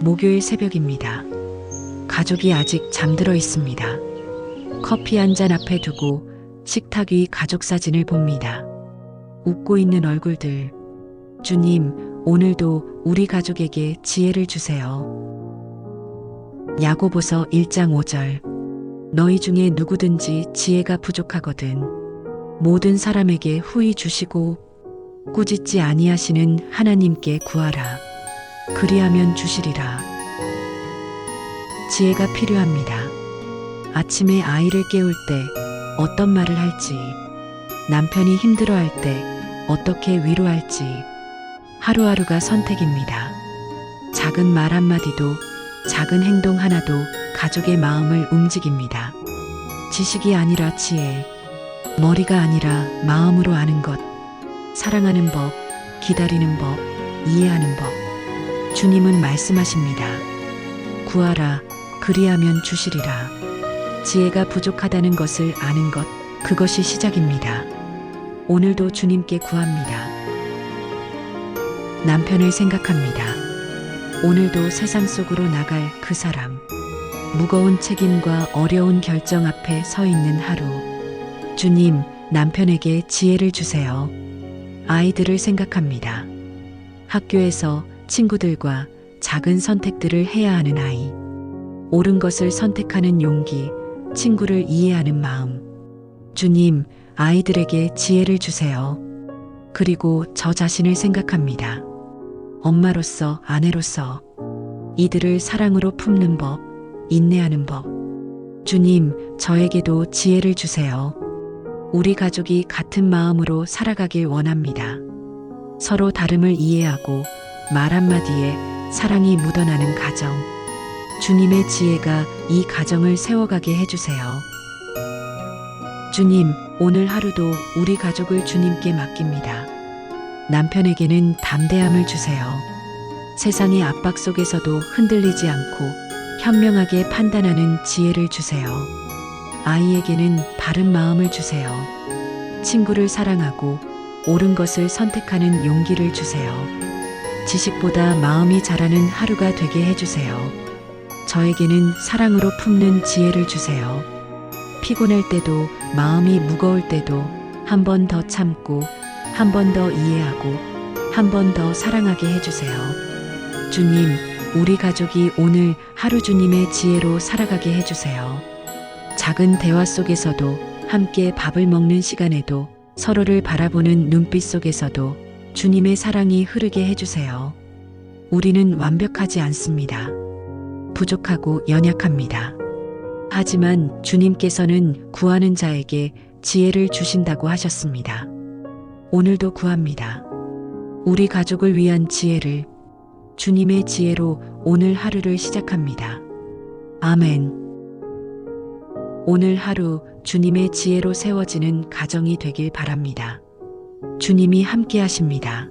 목요일 새벽입니다. 가족이 아직 잠들어 있습니다. 커피 한 잔 앞에 두고 식탁 위 가족 사진을 봅니다. 웃고 있는 얼굴들. 주님, 오늘도 우리 가족에게 지혜를 주세요. 야고보서 1장 5절. 너희 중에 누구든지 지혜가 부족하거든 모든 사람에게 후히 주시고 꾸짖지 아니하시는 하나님께 구하라. 그리하면 주시리라. 지혜가 필요합니다. 아침에 아이를 깨울 때 어떤 말을 할지, 남편이 힘들어 할 때 어떻게 위로할지, 하루하루가 선택입니다. 작은 말 한마디도, 작은 행동 하나도 가족의 마음을 움직입니다. 지식이 아니라 지혜, 머리가 아니라 마음으로 아는 것, 사랑하는 법, 기다리는 법, 이해하는 법. 주님은 말씀하십니다. 구하라, 그리하면 주시리라. 지혜가 부족하다는 것을 아는 것, 그것이 시작입니다. 오늘도 주님께 구합니다. 남편을 생각합니다. 오늘도 세상 속으로 나갈 그 사람. 무거운 책임과 어려운 결정 앞에 서 있는 하루. 주님, 남편에게 지혜를 주세요. 아이들을 생각합니다. 학교에서 친구들과 작은 선택들을 해야 하는 아이. 옳은 것을 선택하는 용기, 친구를 이해하는 마음. 주님, 아이들에게 지혜를 주세요. 그리고 저 자신을 생각합니다. 엄마로서, 아내로서 이들을 사랑으로 품는 법, 인내하는 법. 주님, 저에게도 지혜를 주세요. 우리 가족이 같은 마음으로 살아가길 원합니다. 서로 다름을 이해하고 말 한마디에 사랑이 묻어나는 가정. 주님의 지혜가 이 가정을 세워가게 해주세요. 주님, 오늘 하루도 우리 가족을 주님께 맡깁니다. 남편에게는 담대함을 주세요. 세상의 압박 속에서도 흔들리지 않고 현명하게 판단하는 지혜를 주세요. 아이에게는 바른 마음을 주세요. 친구를 사랑하고 옳은 것을 선택하는 용기를 주세요. 지식보다 마음이 자라는 하루가 되게 해주세요. 저에게는 사랑으로 품는 지혜를 주세요. 피곤할 때도 마음이 무거울 때도 한 번 더 참고 한 번 더 이해하고 한 번 더 사랑하게 해주세요. 주님, 우리 가족이 오늘 하루 주님의 지혜로 살아가게 해주세요. 작은 대화 속에서도 함께 밥을 먹는 시간에도 서로를 바라보는 눈빛 속에서도 주님의 사랑이 흐르게 해주세요. 우리는 완벽하지 않습니다. 부족하고 연약합니다. 하지만 주님께서는 구하는 자에게 지혜를 주신다고 하셨습니다. 오늘도 구합니다. 우리 가족을 위한 지혜를 주님의 지혜로 오늘 하루를 시작합니다. 아멘. 오늘 하루 주님의 지혜로 세워지는 가정이 되길 바랍니다. 주님이 함께 하십니다.